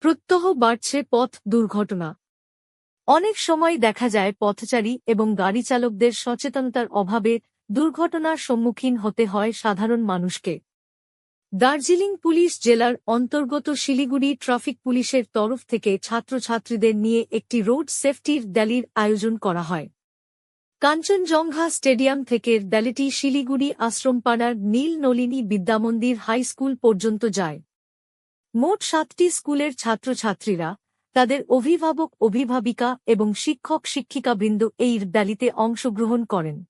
প্রত্যহ বাড়ছে পথ দুর্ঘটনা। অনেক সময় দেখা যায় পথচারী এবং গাড়ি চালকদের সচেতনতার অভাবে দুর্ঘটনার সম্মুখীন হতে হয় সাধারণ মানুষকে। দার্জিলিং পুলিশ জেলার অন্তর্গত শিলিগুড়ি ট্রাফিক পুলিশের তরফ থেকে ছাত্রছাত্রীদের নিয়ে একটি রোড সেফটির দ্যালির আয়োজন করা হয়। কাঞ্চনজঙ্ঘা স্টেডিয়াম থেকে দ্যালিটি শিলিগুড়ি আশ্রমপাড়ার নীল নলিনী বিদ্যামন্দির হাই স্কুল পর্যন্ত যায়। মোট সাতটি স্কুলের ছাত্রছাত্রীরা তাদের অভিভাবক, অভিভাবিকা এবং শিক্ষক, শিক্ষিকাবৃন্দ এই র্যালিতে অংশগ্রহণ করেন।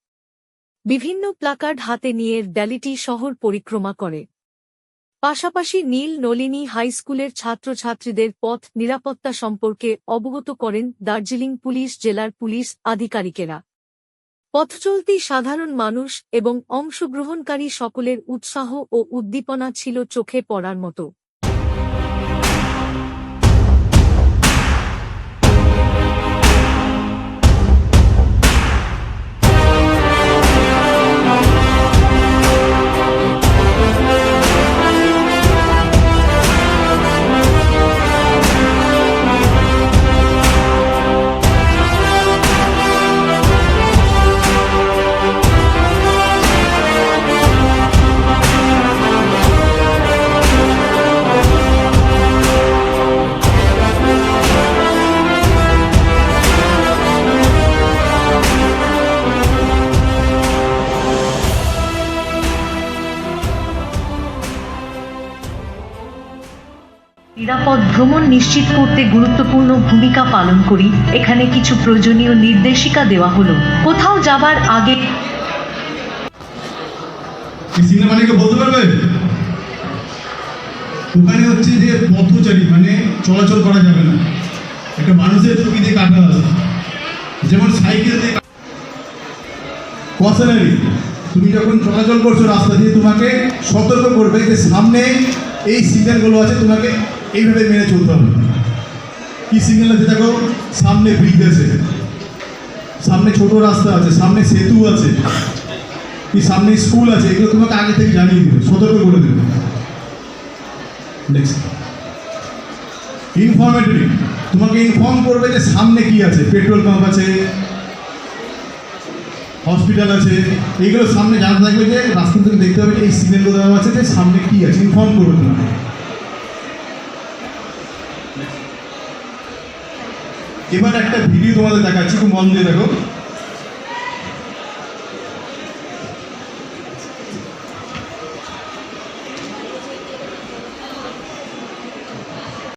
বিভিন্ন প্লাকার্ড হাতে নিয়ে র্যালিটি শহর পরিক্রমা করে। পাশাপাশি নীল নলিনী হাই স্কুলের ছাত্রছাত্রীদের পথ নিরাপত্তা সম্পর্কে অবগত করেন দার্জিলিং পুলিশ, জেলার পুলিশ আধিকারিকেরা। পথচলতি সাধারণ মানুষ এবং অংশগ্রহণকারী সকলের উৎসাহ ও উদ্দীপনা ছিল চোখে পড়ার মতো। নিরাপদ ভ্রমণ নিশ্চিত করতে গুরুত্বপূর্ণ ভূমিকা পালন করি। এখানে কিছু প্রয়োজনীয় নির্দেশিকা দেওয়া হলো। কোথাও যাবার আগে সিনেমাটিকে বলতে পারবে? ওখানে হচ্ছে যে পথচারী মানে চলাচল করা যাবে না। একটা মানুষের ছবি দিয়ে কাটা আছে। যেমন সাইকেল দিয়ে কশনারি তুমি যখন চলাচল করছ রাস্তা দিয়ে, তোমাকে সতর্ক করবে যে সামনে এই সিগন্যালগুলো আছে, তোমাকে এইভাবে মেনে চলতে হবে। কি সিগন্যাল আছে দেখো? সামনে ব্রিজ আছে। সামনে ছোট রাস্তা আছে, সামনে সেতু আছে, কি সামনে স্কুল আছে, এগুলো তোমাকে আগে থেকে জানিয়ে দেবে, সতর্ক করে দেবে। নেক্সট ইনফরমেটরি তোমাকে ইনফর্ম করবে যে সামনে কি আছে পেট্রোল পাম্প আছে হসপিটাল আছে এইগুলো সামনে জানা থাকবে যে রাস্তা থেকে দেখতে হবে এই সিগন্যালগুলো দেওয়া আছে যে সামনে কি আছে ইনফর্ম করবে তোমাকে। এবার একটা ভিডিও তোমাদের দেখাচ্ছি খুব মন দিয়ে দেখো।